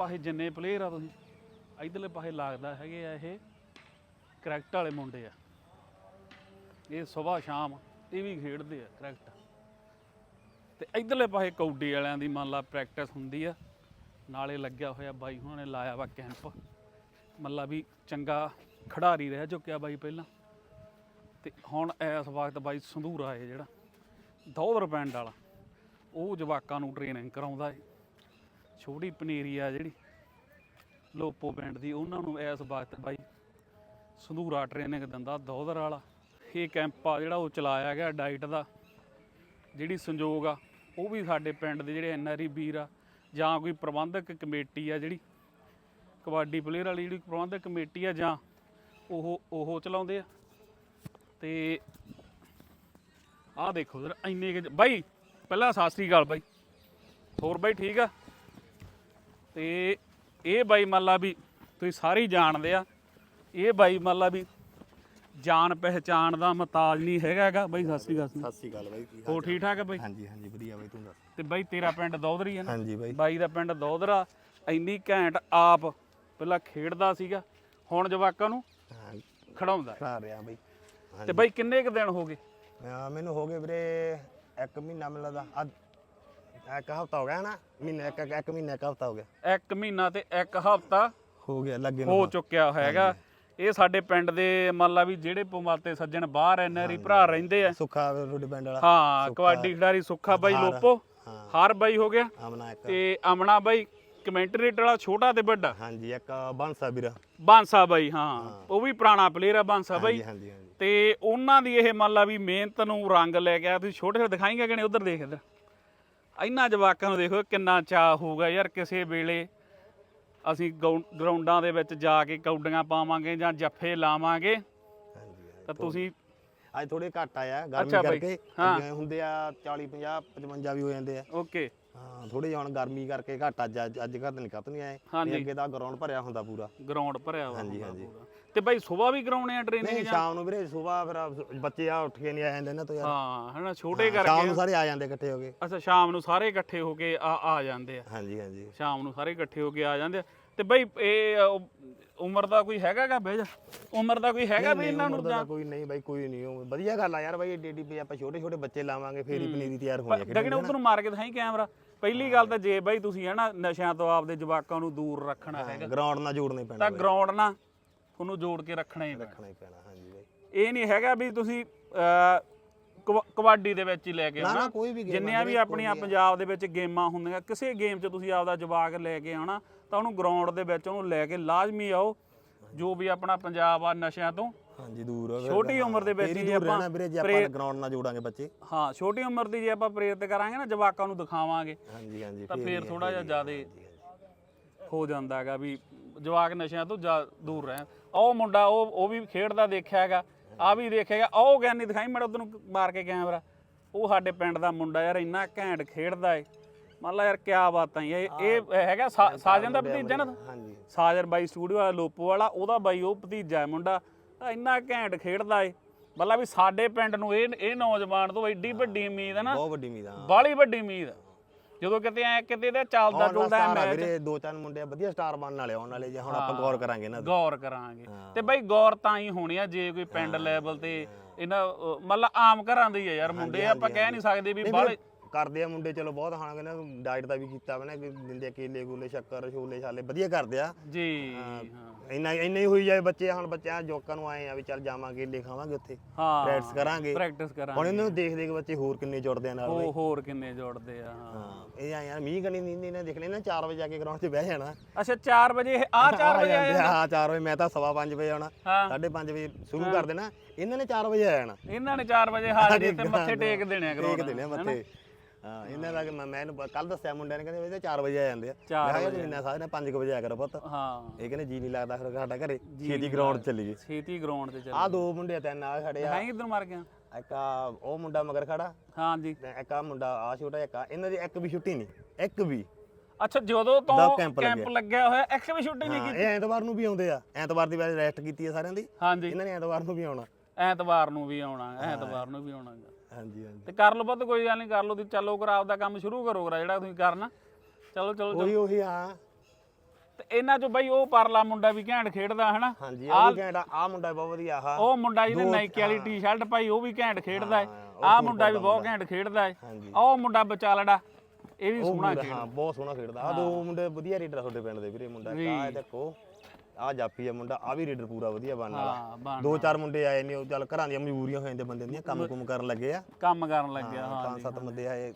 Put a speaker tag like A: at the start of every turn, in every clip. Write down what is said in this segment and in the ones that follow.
A: ਪਾਸੇ ਜਿੰਨੇ ਪਲੇਅਰ ਆ ਤੁਸੀਂ, ਇਧਰਲੇ ਪਾਸੇ ਲੱਗਦਾ ਹੈਗੇ ਆ ਇਹ ਕ੍ਰਿਕਟ ਵਾਲੇ ਮੁੰਡੇ ਆ। ਇਹ ਸਵੇਰ ਸ਼ਾਮ ਇਹ ਵੀ ਖੇਡਦੇ ਆ ਕ੍ਰਿਕਟ। ਤੇ ਇਧਰਲੇ ਪਾਸੇ ਕੌਡੀ ਵਾਲਿਆਂ ਦੀ ਮੰਨ ਲਾ ਪ੍ਰੈਕਟਿਸ ਹੁੰਦੀ ਆ, ਨਾਲੇ ਲੱਗਿਆ ਹੋਇਆ ਬਾਈ ਉਹਨਾਂ ਨੇ ਲਾਇਆ ਵਾ ਕੈਂਪ। ਮੱਲਾ ਵੀ ਚੰਗਾ ਖਿਡਾਰੀ ਰਹਿ ਚੁੱਕਿਆ ਬਾਈ ਪਹਿਲਾਂ। ਤੇ ਹੁਣ ਇਸ ਵਕਤ ਬਾਈ ਸੰਧੂਰਾ ਹੈ ਜਿਹੜਾ ਦੌਦਰ ਪਿੰਡ ਵਾਲਾ। ਉਹ ਜਵਾਕਾਂ ਨੂੰ ਟ੍ਰੇਨਿੰਗ ਕਰਾਉਂਦਾ ਹੈ। ਛੋਟੀ ਪਨੀਰੀ ਆ ਜਿਹੜੀ ਲੋਪੋ ਪਿੰਡ ਦੀ, ਉਹਨਾਂ ਨੂੰ ਇਸ ਵਕਤ ਬਾਈ। ਸੰਧੂਰਾ ਟ੍ਰੇਨਿੰਗ ਦਿੰਦਾ ਦੌਦਰ ਵਾਲਾ। ਇਹ ਕੈਂਪ ਆ ਜਿਹੜਾ ਉਹ ਚਲਾਇਆ ਗਿਆ ਡਾਈਟ ਦਾ, ਜਿਹੜੀ ਸੰਯੋਗ ਆ, ਉਹ ਵੀ ਸਾਡੇ ਪਿੰਡ ਦੇ ਜਿਹੜੇ ਐਨਆਰਈ ਵੀਰ ਆ, ਜਾਂ ਕੋਈ ਪ੍ਰਬੰਧਕ ਕਮੇਟੀ ਆ ਜਿਹੜੀ, ਕਬੱਡੀ ਪਲੇਅਰ ਵਾਲੀ ਜਿਹੜੀ ਪ੍ਰਬੰਧਕ ਕਮੇਟੀ ਆ, ਜਾਂ ਉਹ ਉਹ ਚਲਾਉਂਦੇ ਆ। ਤੇ ਆਹ ਦੇਖੋ, ਜਰ ਇੰਨੇ ਕੁ ਬਾਈ, ਪਹਿਲਾਂ ਸਤਿ ਸ੍ਰੀ ਅਕਾਲ ਬਾਈ। ਹੋਰ ਬਾਈ ਠੀਕ ਆ? ਤੇ ਇਹ ਬਾਈ ਮੰਨ ਲਾ ਵੀ ਤੁਸੀਂ ਸਾਰੇ ਹੀ ਜਾਣਦੇ ਆ। ਇਹ ਬਾਈ ਮੰਨ ਲਾ ਵੀ ਜਾਣ ਪਹਿਚਾਣ ਦਾ ਮਤਾਜ ਨਹੀਂ ਹੈਗਾ ਹੈਗਾ। ਬਾਈ ਸਤਿ ਸ੍ਰੀ ਅਕਾਲ
B: ਸਤਿ ਸ੍ਰੀ ਅਕਾਲ ਬਾਈ ਕੀ
A: ਹੋਰ ਠੀਕ ਠਾਕ ਹੈ ਬਾਈ?
B: ਹਾਂਜੀ ਹਾਂਜੀ ਵਧੀਆ ਬਾਈ ਤੂੰ ਦੱਸ?
A: ਤੇ ਬਾਈ ਤੇਰਾ ਪਿੰਡ ਦੌਦਰੀ ਹੈ ਨਾ?
B: ਹਾਂਜੀ ਬਾਈ।
A: ਬਾਈ ਦਾ ਪਿੰਡ ਦੌਦਰਾ ਇੰਨੀ ਘੈਂਟ ਆਪ ਪਹਿਲਾਂ ਖੇਡਦਾ ਸੀਗਾ। ਹੁਣ ਜਵਾਕਾਂ ਨੂੰ
B: ਹਾਂ।
A: ਖੜਾਉਂਦਾ ਹੈ।
B: ਖੜਾ ਰਿਹਾ ਬਾਈ।
A: ਤੇ ਬਾਈ ਕਿੰਨੇ ਕੁ ਦਿਨ ਹੋ ਗਏ?
B: ਹਾਂ, ਮੈਨੂੰ ਹੋ ਗਏ ਵੀਰੇ ਇੱਕ ਮਹੀਨਾ ਮੈਨੂੰ ਲੱਗਦਾ। ਅੱਜ ਇੱਕ ਹਫਤਾ ਹੋ ਗਿਆ ਨਾ ਮਹੀਨਾ ਇੱਕ ਇੱਕ- ਇੱਕ ਮਹੀਨਾ ਇੱਕ ਹਫਤਾ ਹੋ ਗਿਆ।
A: ਇੱਕ ਮਹੀਨਾ ਤੇ ਇੱਕ ਹਫ਼ਤਾ
B: ਹੋ ਗਿਆ ਲੱਗੇ
A: ਹੋ ਚੁੱਕਿਆ ਹੈਗਾ। ਇਹ ਸਾਡੇ ਪਿੰਡ ਦੇ ਮੰਨ ਲਾ ਵੀ ਜਿਹੜੇ ਪਮਾਤੇ ਸੱਜਣ ਬਾਹਰ ਐਨਆਰਈ ਭਰਾ ਰਹਿੰਦੇ ਆ।
B: ਸੁੱਖਾ ਰੋਡ ਪਿੰਡ ਵਾਲਾ।
A: ਹਾਂ ਕਬੱਡੀ ਖਿਡਾਰੀ ਸੁੱਖਾ ਬਾਈ। ਲੋਪੋ।
B: ਹਾਂ।
A: ਹਾਰ ਬਾਈ ਹੋ ਗਿਆ।
B: ਆਮਨਾ ਇੱਕ।
A: ਤੇ ਅਮਨਾ ਬਾਈ ਕਮੈਂਟਰੇਟਰ ਵਾਲਾ ਛੋਟਾ ਤੇ ਵੱਡਾ।
B: ਹਾਂਜੀ ਇੱਕ ਬਾਂਸਾ ਵੀਰਾ।
A: ਬਾਂਸਾ ਬਾਈ ਹਾਂ। ਉਹ ਵੀ ਪੁਰਾਣਾ ਪਲੇਅਰ ਆ ਬਾਂਸਾ ਬਾਈ।
B: ਹਾਂਜੀ ਹਾਂਜੀ ਹਾਂਜੀ।
A: ਤੇ ਉਹਨਾਂ ਦੀ ਇਹ ਮੰਨ ਲਾ ਵੀ ਮਿਹਨਤ ਨੂੰ ਰੰਗ ਲੈ ਕੇ ਆ ਤੁਸੀਂ ਛੋਟੇ ਛੋਟੇ ਦਿਖਾਈਂਗੇ ਕਿ ਨਹੀਂ? ਉਧਰ ਦੇਖ ਇੱਧਰ। ਇੰਨਾ ਜਵਾਕਾਂ ਨੂੰ ਦੇਖੋ ਕਿੰਨਾ ਚਾਹ ਹੋਊਗਾ ਯਾਰ ਕਿਸੇ ਵੇਲੇ ਅਸੀਂ ਗਰਾਊਂ- ਗਰਾਊਂਡਾਂ ਦੇ ਵਿੱਚ ਜਾ ਕੇ ਕੌਡੀਆਂ ਪਾਵਾਂਗੇ ਜਾਂ ਜੱਫੇ ਲਾਵਾਂਗੇ ਤਾਂ ਤੁਸੀਂ
B: ਅੱਜ ਥੋੜੇ ਘੱਟ ਆਇਆ ਗਰਮੀ
A: ਬਾਈ,
B: ਕਰਕੇ
A: ਹਾਂ।
B: ਅੱਗੇ ਹੁੰਦੇ ਆ 40 50 55 ਵੀ ਹੋ ਜਾਂਦੇ ਆ
A: ਓਕੇ
B: ਹਾਂ ਥੋੜੇ ਹੁਣ ਗਰਮੀ ਕਰਕੇ ਘੱਟ ਅੱਜ ਅੱਜ ਅੱਜ ਘੱਟ ਨਹੀਂ ਆਏ
A: ਹਾਂਜੀ।
B: ਨਹੀਂ ਅੱਗੇ ਤਾਂ ਗਰਾਊਂਡ ਭਰਿਆ ਹੁੰਦਾ ਪੂਰਾ
A: ਗਰਾਊਂਡ ਭਰਿਆ ਵਾ
B: ਹਾਂਜੀ,
A: ਹੁੰਦਾ
B: ਹਾਂਜੀ।
A: ਪੂਰਾ। ਤੇ ਬਾਈ ਸਵੇਰ ਵੀ ਕਰਾਉਣੇ ਆ ਟ੍ਰੇਨਿੰਗ ਜਾਂ?
B: ਸ਼ਾਮ ਨੂੰ ਵੀਰੇ ਸਵੇਰ ਫਿਰ ਬੱਚੇ ਆ ਉੱਠ ਕੇ ਨਹੀਂ ਆ ਜਾਂਦੇ ਨਾ ਤੋਂ ਯਾਰ।
A: ਹਾਂ ਹਨਾ ਛੋਟੇ
B: ਸ਼ਾਮ
A: ਕਰਕੇ
B: ਨੂੰ ਸਾਰੇ ਆ ਜਾਂਦੇ ਇਕੱਠੇ ਹੋ ਕੇ।
A: ਅੱਛਾ ਸ਼ਾਮ ਨੂੰ ਸਾਰੇ ਇਕੱਠੇ ਹੋ ਕੇ ਆ ਆ ਜਾਂਦੇ ਆ।
B: ਹਾਂਜੀ ਹਾਂਜੀ।
A: ਸ਼ਾਮ ਨੂੰ ਸਾਰੇ ਇਕੱਠੇ ਹੋ ਕੇ ਆ ਜਾਂਦੇ ਆ। ਤੇ ਬਾਈ ਇਹ ਅ, ਉਮਰ ਦਾ ਕੋਈ ਹੈਗਾਗਾ ਬੇਜ? ਉਮਰ ਦਾ ਕੋਈ ਹੈਗਾ ਵੀ ਇਹਨਾਂ ਨੂੰ
B: ਉਮਰ ਦਾ
A: ਜਾਂ?
B: ਕੋਈ ਨਹੀਂ ਬਾਈ ਕੋਈ ਨਹੀਂ। ਉਹ ਵਧੀਆ ਗੱਲ ਆ ਯਾਰ ਬਾਈ ਏਡੀ ਏਡੀ ਵੀ ਆਪਾਂ ਛੋਟੇ ਛੋਟੇ ਬੱਚੇ ਲਾਵਾਂਗੇ ਫੇਰ ਹੀ ਪਨੀਰੀ ਤਿਆਰ ਹੋਣੀ ਹੈ
A: ਡਗਣੇ ਉਧਰ ਨੂੰ ਮਾਰ ਕੇ ਦਿਖਾਈ ਕੈਮਰਾ। ਪਹਿਲੀ ਗੱਲ ਤਾਂ ਜੇ ਬਾਈ ਤੁਸੀਂ ਹਨਾ ਨਸ਼ਿਆਂ ਤੋਂ ਆਪਦੇ ਜਵਾਕਾਂ ਨੂੰ ਦੂਰ ਰੱਖਣਾ ਹੈਗਾ।
B: ਗਰਾਊਂਡ ਨਾਲ ਜੋੜਨੇ ਪੈਣਾ
A: ਤਾਂ ਗਰਾਊਂਡ ਨਾਲ ਤੁਹਾਨੂੰ ਜੋੜ ਕੇ ਰੱਖਣਾ ਹੀ ਪੈਣਾ।
B: ਰੱਖਣਾ ਹੀ ਪੈਣਾ ਹਾਂਜੀ ਬਾਈ।
A: ਇਹ ਨਹੀਂ ਹੈਗਾ ਵੀ ਤੁਸੀਂ ਕਬ- ਕਬੱਡੀ ਦੇ ਵਿੱਚ ਹੀ ਲੈ ਕੇ
B: ਨਾ
A: ਆਉਣਾ।
B: ਨਾ ਕੋਈ ਵੀ game
A: ਜਿੰਨੀਆਂ ਵੀ ਆਪਣੀਆਂ ਪੰਜਾਬ ਦੇ ਵਿੱਚ ਗੇਮਾਂ ਹੁੰਦੀਆਂ ਕਿਸੇ ਗੇਮ 'ਚ ਤੁਸੀਂ ਆਪਦਾ ਜਵਾਕ ਲੈ ਕੇ ਆਉਣਾ ਤਾਂ ਉਹਨੂੰ ਗਰਾਊਂਡ ਦੇ ਵਿੱਚ ਉਹਨੂੰ ਲੈ ਕੇ ਲਾਜ਼ਮੀ ਆਓ ਜੋ ਵੀ ਆਪਣਾ ਪੰਜਾਬ ਆ ਨਸ਼ਿਆਂ ਤੋਂ।
B: ਹਾਂਜੀ ਦੂਰ ਹੋਵੇ
A: ਛੋਟੀ ਉਮਰ ਦੇ ਵਿੱਚ
B: ਫੇਰ ਹੀ
A: ਜੇ
B: ਦੂਰ
A: ਆਪਾਂ
B: ਰਹਿਣਾ ਵੀਰੇ ਜੇ ਆਪਾਂ ਗਰਾਊਂਡ ਨਾਲ ਜੋੜਾਂਗੇ ਬੱਚੇ।
A: ਹਾਂ ਛੋਟੀ ਉਮਰ ਦੀ ਜੇ ਆਪਾਂ ਪ੍ਰੇਰਿਤ ਕਰਾਂਗੇ ਨਾ ਜਵਾਕਾਂ ਨੂੰ ਦਿਖਾਵਾਂਗੇ।
B: ਹਾਂਜੀ ਹਾਂਜੀ
A: ਤਾਂ
B: ਫੇਰ
A: ਫੇਰ
B: ਆ,
A: ਥੋੜਾ ਜਿਹਾ
B: ਫੇਰ ਹੀ ਆ,
A: ਜ਼ਿਆਦੇ
B: ਹਾਂਜੀ, ਹਾਂਜੀ।
A: ਹੋ ਜਾਂਦਾ ਹੈਗਾ ਵੀ ਜਵਾਕ ਨਸ਼ਿਆਂ ਤੋਂ ਜਾ ਦੂਰ ਰਹਿਣ। ਉਹ ਮੁੰਡਾ ਉਹ ਉਹ ਵੀ ਖੇਡਦਾ ਦੇਖਿਆ ਹੈਗਾ ਆ ਵੀ ਦੇਖਿਆਗਾ ਉਹ ਗਿਆਨੀ ਦਿਖਾਈ ਮੈਂ ਉਧਰ ਨੂੰ ਮਾਰ ਕੇ ਕੈਮਰਾ। ਉਹ ਸਾਡੇ ਪਿੰਡ ਦਾ ਮੁੰਡਾ ਯਾਰ ਇੰਨਾ ਘੈਂਟ ਖੇਡਦਾ ਏ। ਮੰਨ ਲਾ ਯਾਰ ਕਿਆ ਬਾਤਾਂ ਇਹ ਇਹ ਹੈਗਾ ਸਾਜਨ ਦਾ ਭਤੀਜਾ ਨਾ
B: ਹਾਂਜੀ।
A: ਸਾਜਨ ਬਾਈ ਸਟੂਡੀਓ ਵਾਲਾ ਲੋਪੋ ਵਾਲਾ ਉਹਦਾ ਬਾਈ ਉਹ ਭਤੀਜਾ ਹੈ ਮੁੰਡਾ। ਇੰਨਾ ਘੈਂਟ ਖੇਡਦਾ ਏ। ਮਤਲਬ ਵੀ ਸਾਡੇ ਪਿੰਡ ਨੂੰ ਇਹ ਇਹ ਨੌਜਵਾਨ ਤੋਂ ਐਡੀ ਵੱਡੀ ਉਮੀਦ ਹੈ ਨਾ।
B: ਬਹੁਤ ਵੱਡੀ ਉਮੀਦ ਆ
A: ਬਾਲੀ ਵੱਡੀ ਉਮੀਦ। ਜਦੋਂ ਕਿਤੇ ਐ ਕਿਤੇ ਇਹਦਾ ਚੱਲਦਾ ਚੁਲਦਾ
B: ਆ
A: ਮੈਚ
B: ਵੀਰੇ ਦੋ ਚਾਰ ਮੁੰਡੇ ਵਧੀਆ ਸਟਾਰ ਬਣਨ ਵਾਲੇ ਆਉਣ ਵਾਲੇ ਜੇ ਹੁਣ ਆਪਾਂ ਗੌਰ ਕਰਾਂਗੇ ਨਾ
A: ਗੌਰ ਕਰਾਂਗੇ।
B: ਹਾਂ।
A: ਤੇ ਬਈ ਗੌਰ ਤਾਂ ਹੀ ਹੋਣੀ ਆ ਜੇ ਕੋਈ ਪਿੰਡ ਲੈਵਲ ਤੇ ਇਹਨਾਂ ਮਤਲਬ ਆਮ ਘਰਾਂ ਦੇ ਹੀ ਆ ਯਾਰ ਮੁੰਡੇ ਆਪਾਂ ਕਹਿ ਨਹੀਂ ਸਕਦੇ ਵੀ ਬਾਹਲੇ
B: ਕਰਦੇ ਆ ਮੁੰਡੇ ਚਲੋ ਬਹੁਤ ਹਾਂ ਕਹਿੰਦੇ ਡਾਈਟ ਦਾ ਵੀ ਕੀਤਾ ਵਾ ਨਾ ਕਿ ਦਿੰਦੇ ਆ ਕੇਲੇ ਗੂਲੇ ਸ਼ੱਕਰ ਛੋਲੇ ਛਾਲੇ ਵਧੀਆ ਕਰਦੇ ਆ।
A: ਜੀ ਹਾਂ
B: ਇੰਨਾ ਇੰਨਾ ਹੀ ਹੋਈ ਜਾਏ ਬੱਚੇ ਹੁਣ ਬੱਚਿਆਂ ਜੋਕਾਂ ਨੂੰ ਆਏ ਆ ਵੀ ਚੱਲ ਜਾਵਾਂਗੇ ਕੇਲੇ ਖਾਵਾਂਗੇ ਉੱਥੇ
A: ਹਾਂ
B: ਪ੍ਰੈਕਟਿਸ ਕਰਾਂਗੇ।
A: ਪ੍ਰੈਕਟਿਸ
B: ਹੁਣ
A: ਕਰਾਂਗੇ
B: ਇਹਨਾਂ ਨੂੰ ਦੇਖ ਦੇਖ ਬੱਚੇ ਹੋਰ ਕਿੰਨੇ ਜੁੜਦੇ ਆ ਨਾਲ
A: ਉਹ ਹੋਰ ਕਿੰਨੇ ਜੋੜਦੇ ਆ ਹਾਂ।
B: ਇਹ ਆ ਯਾਰ ਮੀਂਹ ਕਣੀ ਨਹੀਂ ਨੇ ਦੇਖਣੇ ਨਾ 4 ਵਜੇ ਆ ਕੇ ਗਰਾਊਂਡ 'ਚ ਬਹਿ ਜਾਣਾ।
A: ਅੱਛਾ 4 ਵਜੇ ਆ 4 ਵਜੇ ਆਏ
B: ਹਾਂ 4 ਵਜੇ ਮੈਂ ਤਾਂ ਸਵਾ 5 ਵਜੇ ਆਉਣਾ
A: ਹਾਂ।
B: 5:30 ਵਜੇ ਸ਼ੁਰੂ ਕਰ ਦੇਣਾ ਇਹਨਾਂ ਨੇ 4 ਵਜੇ ਆ ਜਾਣਾ।
A: ਇਹਨਾਂ ਨੇ 4 ਵਜੇ ਹਾਜ਼ਰੀ ਤੇ ਮੱਥੇ ਟੇਕ ਦੇਣੇ ਆ
B: ਟੇਕ
A: ਕਰੋਨਾ
B: ਦੇਣੇ ਆ ਮੱਥੇ। ਹਾਂ ਇਹਨਾਂ ਦਾ ਕਿ ਮੈਂ ਮੈਨੂੰ ਕੱਲ ਦੱਸਿਆ ਮੁੰਡਿਆਂ ਨੇ ਕਹਿੰਦੇ ਇਹਦੇ 4 ਵਜੇ ਆ ਜਾਂਦੇ ਆ।
A: ਚਾਰ
B: ਮੈਂ ਕਿਹਾ ਜਿੰਨਾ ਸਾਰੇ 5 ਵਜੇ ਆਇਆ ਕਰੋ ਪੁੱਤ।
A: ਹਾਂ।
B: ਇਹ ਕਹਿੰਦੇ ਜੀ ਨਹੀਂ ਲੱਗਦਾ ਫਿਰ ਸਾਡਾ ਘਰੇ। ਛੇਤੀ ਗਰਾਊਂਡ ਚੱਲੀਏ
A: ਛੇਤੀ ਗਰਾਊਂਡ ਤੇ ਚੱਲ
B: ਆ ਦੋ ਮੁੰਡੇ ਤਿੰਨ ਆ ਖੜੇ ਆ।
A: ਹਾਂ ਇਧਰ ਮਾਰ ਗਿਆ?
B: ਇੱਕ ਆ ਉਹ ਮੁੰਡਾ ਮਗਰ ਖੜਾ।
A: ਹਾਂ ਜੀ
B: ਤੇ ਇੱਕ ਆ ਮੁੰਡਾ ਆ ਛੋਟਾ ਇੱਕ ਆ। ਇਹਨਾਂ ਦੀ ਇੱਕ ਵੀ ਛੁੱਟੀ ਨਹੀਂ ਇੱਕ ਵੀ।
A: ਅੱਛਾ ਜਦੋਂ ਤੋਂ
B: ਕੈਂਪ
A: ਕੈਂਪ ਲੱਗਿਆ। ਹੋਇਆ ਐਕਸ ਵੀ ਸ਼ੂਟਿੰਗ ਨਹੀਂ
B: ਹਾਂ, ਇਹ ਐਤਵਾਰ ਨੂੰ ਵੀ ਆਉਂਦੇ ਆ। ਐਤਵਾਰ ਦੀ ਵਾਰ ਰੈਸਟ ਕੀਤੀ ਆ ਸਾਰਿਆਂ ਦੀ।
A: ਹਾਂਜੀ।
B: ਇਹਨਾਂ ਨੇ ਐਤਵਾਰ ਨੂੰ ਵੀ ਆਉਣਾ।
A: ਐਤਵਾਰ ਨੂੰ ਵੀ ਆਉਣਾ ਐਤਵਾਰ ਨੂੰ ਵੀ ਆਉਣਾ ਗਾ।
B: ਹਾਂਜੀ ਹਾਂਜੀ।
A: ਤੇ ਕਰ ਲਓ ਪੁੱਤ ਕੋਈ ਗੱਲ ਨਹੀਂ ਕਰ ਲਓ ਤੁਸੀਂ। ਚੱਲੋ ਕਰਾ ਆਪਦਾ ਕੰਮ ਸ਼ੁਰੂ ਕਰੋ ਕਰਾ ਜਿਹੜਾ ਤੁਸੀਂ ਕਰਨਾ। ਚਲੋ ਚਲੋ ਚਲੋ।
B: ਉਹੀ ਉਹੀ ਆ
A: ਇਹਨਾਂ ਚੋਂ ਬਾਈ ਉਹ ਪਰਲਾ ਮੁੰਡਾ ਵੀ ਘੈਂਟ ਖੇਡਦਾ ਹਨਾ?
B: ਹਾਂਜੀ ਵੀ ਘੈਂਟ ਆ। ਮੁੰਡਾ ਬਹੁਤ ਵਧੀਆ ਆਹ।
A: ਉਹ ਮੁੰਡਾ ਜਿਹਨੇ ਨਾਈਕੀ ਵਾਲੀ ਟੀ-ਸ਼ਰਟ ਪਾਈ ਉਹ ਵੀ ਘੈਂਟ ਖੇਡਦਾ ਹੈ।
B: ਹਾਂ, ਉਹ
A: ਆਹ ਮੁੰਡਾ ਵੀ ਬਹੁਤ ਘੈਂਟ ਖੇਡਦਾ ਹੈ।
B: ਹਾਂਜੀ।
A: ਆਹ ਉਹ ਮੁੰਡਾ ਵਿਚਾਲੜਾ ਇਹ ਵੀ
B: ਉਹ
A: ਸੋਹਣਾ
B: ਮੁੰਡਾ ਹਾਂ ਬਹੁਤ ਸੋਹਣਾ ਖੇਡਦਾ। ਆ ਦੋ ਮੁੰਡੇ ਵਧੀਆ ਰੀਡਰ ਤੁਹਾਡੇ ਪਿੰਡ ਦੇ ਵੀਰੇ ਮੁੰਡਾ ਇੱਕ ਆ ਦੇਖੋ। ਆ ਜਾਪੀ ਆ ਮੁੰਡਾ ਆ ਵੀ ਰੀਡਰ ਪੂਰਾ ਵਧੀਆ ਬਣਨ ਵਾਲਾ। ਦੋ ਚਾਰ ਮੁੰਡੇ ਆਏ ਨੇ ਉਹ ਚੱਲ ਘਰਾਂ ਦੀਆਂ ਮਜਬੂਰੀਆਂ ਹੋ ਜਾਂਦੇ ਬੰਦੇ ਦੀਆਂ ਕੰਮ ਕੁਮ ਕਰਨ ਲੱਗੇ ਆ।
A: ਕੰਮ ਕਰਨ ਲੱਗਿਆ ਹਾਂ
B: ਪੰਜ ਸੱਤ ਬੰਦੇ ਆਏ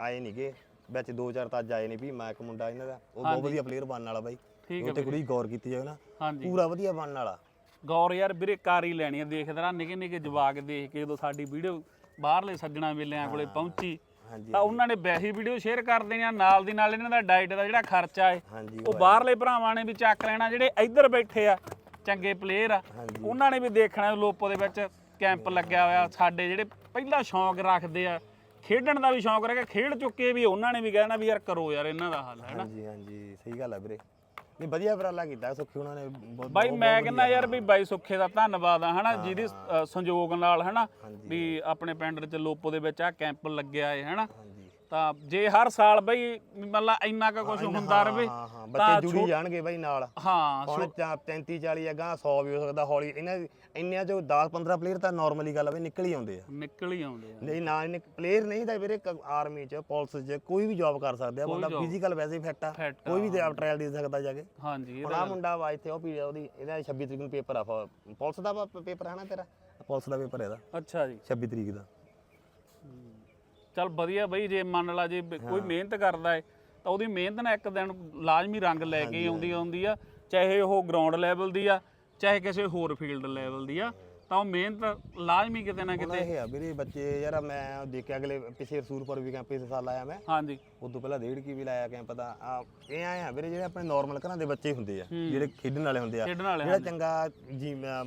B: ਆਏ ਨਹੀਂਗੇ ਵਿੱਚ ਦੋ ਚਾਰ ਤਾਂ ਅੱਜ ਆਏ ਨਹੀਂ ਵੀ ਮੈਂ ਇੱਕ ਮੁੰਡਾ ਇਹਨਾਂ ਦਾ ਉਹ ਬਹੁਤ ਵਧੀਆ ਪਲੇਅਰ ਬਣਨ ਵਾਲਾ ਬਾਈ।
A: ਠੀਕ
B: ਉਹ ਤੇ ਕੁੜੀ ਗੌਰ ਕੀਤੀ ਜਾਵੇ ਨਾ
A: ਹਾਂਜੀ।
B: ਪੂਰਾ ਵਧੀਆ ਬਣਨ ਵਾਲਾ।
A: ਗੌਰ ਯਾਰ ਵੀਰੇ ਕਾਰੀ ਲੈਣੀ ਆ ਦੇਖਦਾ ਨਿੱਕੇ ਨਿੱਕੇ ਜਵਾਕ ਦੇਖ ਕੇ ਜਦੋਂ ਸਾਡੀ ਵੀਡੀਓ ਬਾਹਰਲੇ ਸੱਜਣਾ ਵੇਲਿਆਂ ਕੋਲੇ ਪਹੁੰਚੀ
B: ਹਾਂਜੀ
A: ਤਾਂ ਉਹਨਾਂ ਨੇ ਵੈਸੀ ਵੀਡੀਓ ਸ਼ੇਅਰ ਕਰ ਦੇਣੀ ਆ ਨਾਲ ਦੀ ਨਾਲ ਇਹਨਾਂ ਦਾ ਡਾਈਟ ਦਾ ਜਿਹੜਾ ਖਰਚਾ ਹੈ
B: ਹਾਂਜੀ
A: ਉਹ ਬਾਹਰਲੇ ਭਰਾਵਾਂ ਨੇ ਵੀ ਚੱਕ ਲੈਣਾ ਜਿਹੜੇ ਇੱਧਰ ਬੈਠੇ ਆ ਚੰਗੇ ਪਲੇਅਰ ਆ ਉਹਨਾਂ ਨੇ ਵੀ ਦੇਖਣਾ ਲੋਪੋ ਦੇ ਵਿੱਚ ਕੈਂਪ ਲੱਗਿਆ ਹੋਇਆ ਸਾਡੇ ਜਿਹੜੇ ਪਹਿਲਾ ਸ਼ੌਂਕ ਰੱਖਦੇ ਆ ਖੇਡਣ ਦਾ ਵੀ ਸ਼ੌਂਕ ਰੱਖਿਆ ਖੇਡ ਚੁੱਕੇ ਵੀ ਉਹਨਾਂ ਨੇ ਵੀ ਕਹਿਣਾ ਵੀ ਯਾਰ ਕਰੋ ਯਾਰ ਇਹਨਾਂ ਦਾ ਹੱਲ ਹੈ ਨਾ?
B: ਹਾਂਜੀ ਹਾਂਜੀ ਸਹੀ ਗੱਲ ਆ ਵੀਰੇ। ਨਹੀਂ ਵਧੀਆ ਉਪਰਾਲਾ ਕੀਤਾ ਸੁਖੀ ਉਹਨਾਂ ਨੇ ਬਹੁਤ-
A: ਬਾਈ
B: ਬਹੁਤ-
A: ਮੈਂ
B: ਬਹੁਤ
A: ਕਹਿੰਦਾ ਯਾਰ ਵੀ ਬਾਈ ਸੁੱਖੇ ਦਾ ਧੰਨਵਾਦ ਆ ਹਨਾ ਜਿਹਦੀ ਅ, ਸੰਯੋਗ ਨਾਲ ਹਨਾ। ਵੀ ਆਪਣੇ ਪਿੰਡ ਚ ਲੋਪੋ ਦੇ ਵਿੱਚ ਆ ਕੈਂਪ ਲੱਗਿਆ ਹੈ ਹਨਾ।
B: ਹਾਂਜੀ।
A: ਤਾਂ ਜੇ ਹਰ ਸਾਲ ਬਈ ਮਤਲਬ ਇੰਨਾ ਕੁ ਕੁਝ ਹੁੰਦਾ ਰਵੇ
B: ਹਾਂ ਹਾਂ
A: ਤਾਂ
B: ਬੱਚੇ ਜੁੜੀ ਜਾਣਗੇ ਬਾਈ ਨਾਲ।
A: ਹਾਂ
B: ਹੁਣ 35 40 ਅਗਾ 100 ਵੀ ਹੋ ਸਕਦਾ ਹੌਲੀ। ਇਹਨਾਂ ਇੰਨਿਆਂ ਚੋਂ 10 15 ਪਲੇਅਰ ਤਾਂ ਨਾਰਮਲੀ ਗੱਲ ਵੀ ਨਿਕਲ ਹੀ ਆਉਂਦੇ ਆ।
A: ਨਿਕਲ ਹੀ ਆਉਂਦੇ ਆ।
B: ਨਹੀਂ ਨਾ ਇਹਨੇ ਪਲੇਅਰ ਨਹੀਂ ਤਾਂ ਵੀਰੇ ਆਰਮੀ ਚ ਪੁਲਿਸ ਚ ਕੋਈ ਵੀ ਜੌਬ ਕਰ ਸਕਦੇ। ਆ ਬੰਦਾ ਫਿਜ਼ੀਕਲ ਵੈਸੇ ਫਿੱਟ ਆ। ਕੋਈ ਵੀ ਟ੍ਰਾਇਲ ਦੇ ਸਕਦਾ ਜਾ ਕੇ।
A: ਹਾਂਜੀ
B: ਹੁਣ ਆ। ਮੁੰਡਾ ਵਾ ਇੱਥੇ ਉਹ ਪੀ ਉਹਦੀ ਇਹਦਾ 26 ਤਰੀਕ ਨੂੰ ਪੇਪਰ ਆ। ਪੁਲਿਸ ਦਾ ਪੇਪਰ ਹੈ ਨਾ ਤੇਰਾ? ਪੁਲਿਸ ਦਾ ਪੇਪਰ ਇਹਦਾ।
A: ਅੱਛਾ ਜੀ।
B: 26 ਤਰੀਕ ਦਾ।
A: ਚੱਲ ਵਧੀਆ ਬਈ ਜੇ ਮੰਨ ਲਾ ਜੇ ਬ- ਕੋਈ ਮਿਹਨਤ ਕਰਦਾ ਹੈ ਤਾਂ ਉਹਦੀ ਮਿਹਨਤ ਨਾਲ ਇੱਕ ਦਿਨ ਲਾਜ਼ਮੀ ਰੰਗ ਲੈ ਕੇ ਆਉਂਦੀ ਆਉਂਦੀ ਆ ਚਾਹੇ ਉਹ ਗਰਾਊਂਡ ਲੈਵਲ ਦੀ ਆ ਚਾਹੇ ਕਿਸੇ ਹੋਰ ਫੀਲਡ ਲੈਵਲ ਦੀ ਆ। ਤਾਂ ਉਹ ਮਿਹਨਤ ਲਾਜ਼ਮੀ ਕਿਤੇ ਨਾ ਕਿਤੇ
B: ਇਹ ਆ ਵੀਰੇ ਬੱਚੇ ਯਾਰ ਮੈਂ ਦੇਖਿਆ ਅਗਲੇ ਪਿਛੇ ਰਸੂਲਪੁਰ ਵੀ ਕੈਂਪ ਇਸ ਸਾਲ ਲਾਇਆ ਮੈਂ।
A: ਹਾਂਜੀ।
B: ਉਦੋਂ ਪਹਿਲਾਂ ਡੇਢ ਕੀ ਵੀ ਲਾਇਆ ਕੈਂਪ ਦਾ। ਆ ਇਹ ਆਏ ਆ ਵੀਰੇ ਜਿਹੜੇ ਆਪਣੇ ਨਾਰਮਲ ਘਰਾਂ ਦੇ ਬੱਚੇ ਹੁੰਦੇ ਆ ਜਿਹੜੇ ਖੇਡਣ ਵਾਲੇ ਹੁੰਦੇ ਆ।
A: ਖੇਡਣ ਵਾਲੇ
B: ਜਿਹੜਾ ਚੰਗਾ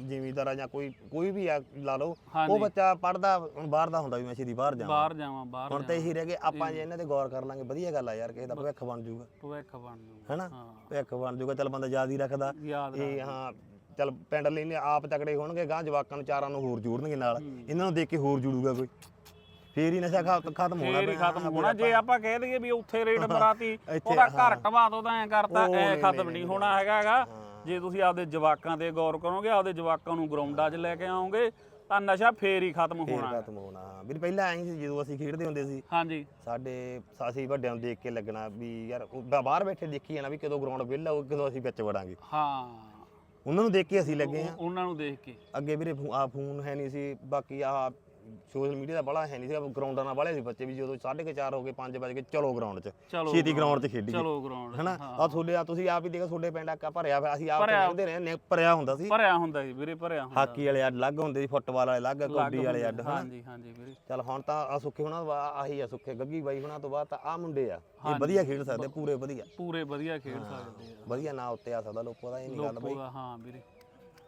B: ਜ਼ਿਮੀਦਾਰ ਆ ਜਾਂ ਕੋਈ ਕੋਈ ਵੀ ਆ ਲਾ ਲਓ। ਉਹ ਬੱਚਾ ਪੜਦਾ ਹੁਣ ਬਾਹਰ ਦਾ ਹੁੰਦਾ ਵੀ ਮੈਂ ਛੇਤੀ ਬਾਹਰ ਜਾਵਾਂ।
A: ਬਾਹਰ ਜਾਵਾਂ ਬਾਹਰ
B: ਹੁਣ ਤਾਂ ਇਹੀ ਰਹਿ ਗਏ ਆਪਾਂ ਜੇ ਇਹਨਾਂ ਤੇ ਗੌਰ ਕਰ ਲਾਂਗੇ ਵਧੀਆ ਗੱਲ ਆ ਯਾਰ ਕਿਸੇ ਦਾ ਭਵਿੱਖ ਬਣ ਜਾਊਗਾ
A: ਭਵਿੱਖ ਬਣ ਜੂ
B: ਹੈਨਾ? ਭਵਿੱਖ ਬਣ ਜਾਊਗਾ ਚੱਲ ਬੰਦਾ ਯਾਦ ਹੀ ਰੱਖਦਾ।
A: ਯਾਦ।
B: ਇਹ ਹਾਂ ਚੱਲ ਪਿੰਡ ਲਈ ਨੇ ਆਪ ਤਕੜੇ ਹੋਣਗੇ ਗਾਂ ਜਵਾਕਾਂ ਨੂੰ ਚਾਰਾਂ ਨੂੰ ਹੋਰ ਜੋੜਨਗੇ ਨਾਲ। ਇਹਨਾਂ ਨੂੰ ਦੇਖ ਕੇ ਹੋਰ ਜੁੜੂਗਾ ਕੋਈ। ਫੇਰ ਹੀ ਨਸ਼ਾ ਖਾ- ਖਤਮ ਹੋਣਾ
A: ਫੇਰ ਹੀ। ਖਤਮ ਹੋਣਾ। ਜੇ ਆਪਾਂ ਕਹਿ ਦਈਏ ਵੀ ਉੱਥੇ ਰੇਡ ਬਰਾਤੀ ਉਹਦਾ ਘਰ ਢਵਾ ਦੋ ਤਾਂ ਐ ਕਰਤਾ
B: ਉਹ
A: ਐ
B: ਨਹੀਂ,
A: ਖਤਮ ਨਹੀਂ ਹੋਣਾ ਹੈਗਾਗਾ ਜੇ ਤੁਸੀਂ ਆਪਦੇ ਜਵਾਕਾਂ ਤੇ ਗੌਰ ਕਰੋਗੇ ਆਪਦੇ ਜਵਾਕਾਂ ਨੂੰ ਗਰਾਊਂਡਾਂ 'ਚ ਲੈ ਕੇ ਆਓਗੇ ਤਾਂ ਨਸ਼ਾ ਫੇਰ ਹੀ ਖਤਮ
B: ਫੇਰ
A: ਹੋਣਾ।
B: ਖਤਮ ਹੋਣਾ ਵੀਰ ਪਹਿਲਾਂ ਐਂ ਸੀ ਜਦੋਂ ਅਸੀਂ ਖੇਡਦੇ ਹੁੰਦੇ ਸੀ।
A: ਹਾਂਜੀ।
B: ਸਾਡੇ ਅਸੀਂ ਵੱਡਿਆਂ ਨੂੰ ਦੇਖ ਕੇ ਲੱਗਣਾ ਵੀ ਯਾਰ ਉਹ ਬਾ- ਬਾਹਰ ਬੈਠੇ ਦੇਖੀ ਜਾਣਾ ਵੀ ਕਦੋਂ ਗਰਾਊਂਡ ਵਿਹਲਾ ਹੋਊ ਕਦੋਂ ਅਸੀਂ ਵਿੱਚ ਵੜਾਂਗੇ।
A: ਹਾਂ।
B: ਉਹਨਾਂ ਨੂੰ ਦੇਖ ਕੇ ਅਸੀਂ ਲੱਗੇ ਆ
A: ਉਹਨਾਂ ਨੂੰ ਦੇਖ ਕੇ।
B: ਅੱਗੇ ਵੀਰੇ ਫੋ- ਆਹ ਫੋਨ ਹੈ ਨਹੀਂ ਸੀ ਬਾਕੀ ਆਹ ਸੋਸ਼ਲ ਮੀਡੀਆ ਦਾ ਬੜਾ ਹੈ ਨਹੀਂ ਸੀ ਗਰਾਊਂਡਾਂ ਨਾਲ ਵਾਲੇ ਸੀ ਬੱਚੇ ਵੀ ਜਦੋਂ 4:30 ਹੋ ਗਏ 5 ਵਜੇ ਕੇ ਚਲੋ ਗਰਾਊਂਡ 'ਚ ਛੇਤੀ ਗਰਾਊਂਡ 'ਚ ਖੇਡੀਏ
A: ਚਲੋ ਗਰਾਊਂਡ
B: ਹਨਾ? ਆ ਤੁਹਾਡੇ ਆ ਤੁਸੀਂ ਆਪ ਹੀ ਦੇਖੋ ਤੁਹਾਡੇ ਪਿੰਡ ਆਕਾ ਭਰਿਆ ਹੋਇਆ ਅਸੀਂ ਆਪ। ਖੇਡਦੇ ਰਹੇ ਨੇ ਭਰਿਆ ਹੁੰਦਾ ਸੀ।
A: ਭਰਿਆ ਹੁੰਦਾ ਜੀ ਵੀਰੇ ਭਰਿਆ ਹੁੰਦਾ।
B: ਹਾਕੀ ਵਾਲੇ ਅੱਡ ਅਲੱਗ ਹੁੰਦੇ ਸੀ ਫੁੱਟਬਾਲ ਵਾਲੇ ਅਲੱਗ ਕਬੱਡੀ ਵਾਲੇ ਅੱਡ ਹਨਾ?
A: ਹਾਂਜੀ ਹਾਂਜੀ ਵੀਰੇ।
B: ਚੱਲ ਹੁਣ ਤਾਂ ਆ ਸੁੱਖੇ ਹੁਣਾਂ ਦਾ ਆਹੀ ਆ ਸੁੱਖੇ ਗੱਗੀ ਬਾਈ ਹੁਣਾਂ ਤੋਂ ਬਾਅਦ ਤਾਂ ਆ ਮੁੰਡੇ ਆ। ਇਹ ਵਧੀਆ ਖੇਡ ਸਕਦੇ ਪੂਰੇ ਵਧੀਆ।
A: ਪੂਰੇ ਵਧੀਆ ਖੇਡ ਸਕਦੇ ਆ।
B: ਵਧੀਆ ਨਾਂ ਉੱਤੇ ਆ ਸਕਦਾ ਲੋਕੋ ਦਾ ਇਹ ਨਹੀਂ ਗੱਲ ਬਈ।
A: ਹਾਂ ਵੀਰੇ।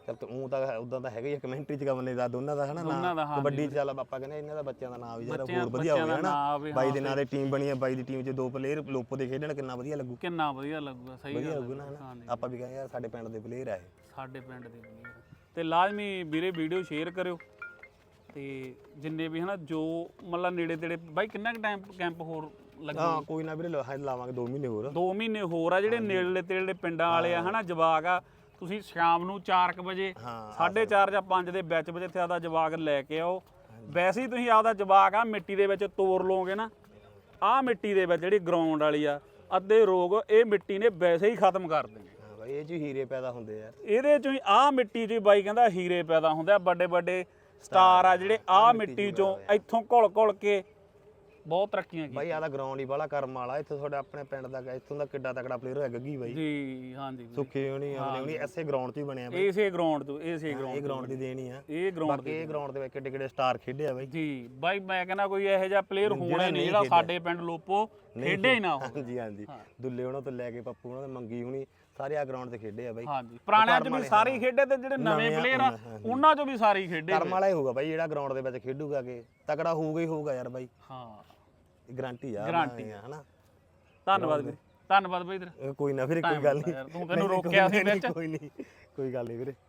B: ਚੱਲ ਤੂੰ ਊਂ ਤਾਂ ਉਦਾਂ ਤਾਂ ਹੈਗਾ ਹੀ ਕਮੈਂਟਰੀ ਚ ਕਮਨੇ ਦਾ ਦੋਨਾਂ ਦਾ ਹਨਾ
A: ਦੋਨਾਂ
B: ਨਾਂ
A: ਦਾ, ਹਾਂ
B: ਕਬੱਡੀ ਚ ਚੱਲ ਆਪਾਂ ਕਹਿੰਦੇ ਇਹਨਾਂ ਦਾ ਬੱਚਿਆਂ ਦਾ ਨਾਂ ਵੀ ਜਿਹੜਾ
A: ਬੱਚਿਆਂ-
B: ਹੋਰ ਵਧੀਆ ਹੋਵੇ ਹਨਾ। ਬਾਈ ਦੇ ਨਾਂ ਦੇ ਟੀਮ ਬਣੀ ਆ ਬਾਈ ਦੀ ਟੀਮ 'ਚ ਦੋ ਪਲੇਅਰ ਲੋਪੋ ਦੇ ਖੇਡਣ ਕਿੰਨਾ ਵਧੀਆ ਲੱਗੂ।
A: ਕਿੰਨਾ ਵਧੀਆ ਲੱਗੂਗਾ ਸਹੀ
B: ਵਧੀਆ ਲੱਗੂ ਨਾ
A: ਹੈ।
B: ਆਪਾਂ ਵੀ ਕਹਿੰਦੇ ਯਾਰ ਸਾਡੇ ਪਿੰਡ ਦੇ ਪਲੇਅਰ ਆ ਇਹ।
A: ਸਾਡੇ ਪਿੰਡ ਦੇ player। ਤੇ ਲਾਜ਼ਮੀ ਵੀਰੇ ਵੀਡੀਓ ਸ਼ੇਅਰ ਕਰਿਓ। ਤੇ ਜਿੰਨੇ ਵੀ ਹਨਾ ਜੋ ਮਤਲਬ ਨੇੜੇ ਤੇੜੇ ਬਾਈ ਕਿੰਨਾ ਕੁ ਟਾਈਮ ਕੈਂਪ ਹੋਰ ਲੱਗੂ?
B: ਹਾਂ ਕੋਈ ਨਾ ਵੀਰੇ ਲਾਵਾਂਗੇ 2 ਮਹੀਨੇ ਹੋਰ।
A: 2 ਮਹੀਨੇ ਹੋਰ ਆ ਜਿਹੜੇ ਨੇੜਲੇ ਤੇੜਲੇ ਪਿੰਡਾਂ ਵਾਲੇ ਆ ਹਨਾ ਜਵਾਕ ਆ ਤੁਸੀਂ ਸ਼ਾਮ ਨੂੰ 4 ਵਜੇ
B: ਹਾਂ
A: 4:30 ਜਾਂ 5 ਦੇ ਵਿੱਚ ਵਿੱਚ ਇੱਥੇ ਆਦਾ ਜਵਾਕ ਲੈ ਕੇ ਆਓ। ਵੈਸੇ ਹੀ ਤੁਸੀਂ ਆਪਦਾ ਜਵਾਕ ਆ ਮਿੱਟੀ ਦੇ ਵਿੱਚ ਤੋੜ ਲਓਗੇ ਨਾ ਆਹ ਮਿੱਟੀ ਦੇ ਵਿੱਚ ਜਿਹੜੀ ਗਰਾਊਂਡ ਵਾਲੀ ਆ ਅੱਧੇ ਰੋਗ ਇਹ ਮਿੱਟੀ ਨੇ ਵੈਸੇ ਹੀ ਖਤਮ ਕਰ ਦੇਣੇ
B: ਇਹ ਚ ਹੀਰੇ ਪੈਦਾ ਹੁੰਦੇ ਯਾਰ
A: ਇਹਦੇ ਚੋਂ ਹੀ ਆਹ ਮਿੱਟੀ ਚੋਂ ਬਾਈ ਕਹਿੰਦਾ ਹੀਰੇ ਪੈਦਾ ਹੁੰਦੇ ਆ ਵੱਡੇ ਵੱਡੇ ਸਟਾਰ ਆ ਜਿਹੜੇ ਆਹ ਮਿੱਟੀ ਚੋਂ ਇੱਥੋਂ ਘੁਲ ਘੁਲ ਕੇ ਬਹੁਤ ਤਰੱਕੀਆਂ
B: ਬਾਈ ਆਦਾ ਗਰਾਊਂਡ ਹੀ ਬਾਲਾ ਕਰਮ ਵਾਲਾ ਇੱਥੇ ਤੁਹਾਡੇ ਆਪਣੇ ਪਿੰਡ ਦਾ ਇੱਥੋਂ ਦਾ ਕਿੱਡਾ ਤਕੜਾ ਪਲੇਅਰ ਹੋਇਆ ਗੱਗੀ ਬਾਈ?
A: ਜੀ ਹਾਂਜੀ ਵੀਰੇ।
B: ਸੁੱਖੇ ਹੋਣੀ ਆਉਂਦੇ ਹੋਣੀ ਐਸੇ ਗਰਾਊਂਡ 'ਚ ਹੀ ਬਣਿਆ ਬਾਈ।
A: ਇਸੇ ਗਰਾਊਂਡ ਤੋਂ ਇਸੇ
B: ਇਹ
A: ਗਰਾਊਂਡ
B: ਗਰਾਊਂਡ ਦੀ ਦੇਣੀ ਆ।
A: ਇਹ ਗਰਾਊਂਡ
B: ਬਾਕੀ ਇਹ ਗਰਾਊਂਡ ਦੇ ਵਿੱਚ ਕਿੱਡੇ ਕਿੱਡੇ ਸਟਾਰ ਖੇਡੇ ਆ ਬਾਈ।
A: ਜੀ ਬਾਈ ਮੈਂ ਕਹਿੰਦਾ ਕੋਈ ਇਹੋ ਜਿਹਾ ਪਲੇਅਰ ਹੋਣਾ ਹੀ ਨਹੀਂ
B: ਨਹੀਂ
A: ਜਿਹੜਾ
B: ਖੇਡਿਆ।
A: ਸਾਡੇ ਪਿੰਡ ਲੋਪੋ ਖੇਡੇ ਹੀ ਨਾ ਹੋਵੇ
B: ਹਾਂਜੀ ਹਾਂਜੀ। ਦੁੱਲੇ ਉਹਨਾਂ ਤੋਂ ਲੈ ਕੇ ਪੱਪੂ ਉਹਨਾਂ ਤੋਂ ਮੰਗੀ ਹੁਣੀ ਸਾਰੇ ਆ ਗਰਾਊਂਡ ਤੇ ਖੇਡੇ ਆ ਬਾਈ।
A: ਹਾਂਜੀ। ਪੁਰਾਣਿਆਂ ਚ ਵੀ ਸਾਰੇ ਹੀ। ਖੇਡੇ ਤੇ ਜਿਹੜੇ ਨਵੇਂ
B: ਨਵੇਂ ਆ,
A: ਪਲੇਅਰ ਆ
B: ਹਾਂਜੀ।
A: ਉਹਨਾਂ ਚੋਂ ਵੀ ਸਾਰੇ ਹੀ ਖੇਡੇ
B: ਕਰਮ ਵਾਲਾ ਹੀ ਹੋਊਗਾ ਬਾਈ ਜਿਹੜਾ ਗਰਾਊਂਡ ਦੇ ਵਿੱਚ ਖੇਡੂਗਾ ਕਿ ਤਕੜਾ ਹੋਊਗਾ ਹੀ ਹੋਊਗਾ ਯਾਰ ਬਾਈ।
A: ਹਾਂ।
B: ਗਾਰੰਟੀ ਆ
A: Guarantee
B: ਆ। ਹਨਾ।
A: ਧੰਨਵਾਦ ਵੀਰੇ ਧੰਨਵਾਦ ਬਾਈ ਤੇਰਾ
B: ਕੋਈ ਨਾ ਫਿਰ ਕੋਈ ਗੱਲ ਨਹੀਂ
A: ਤੂੰ ਤੈਨੂੰ ਰੋਕਿਆ ਸੀ ਵਿੱਚ।
B: ਕੋਈ ਨਹੀਂ ਕੋਈ ਗੱਲ ਨਹੀਂ ਵੀਰੇ।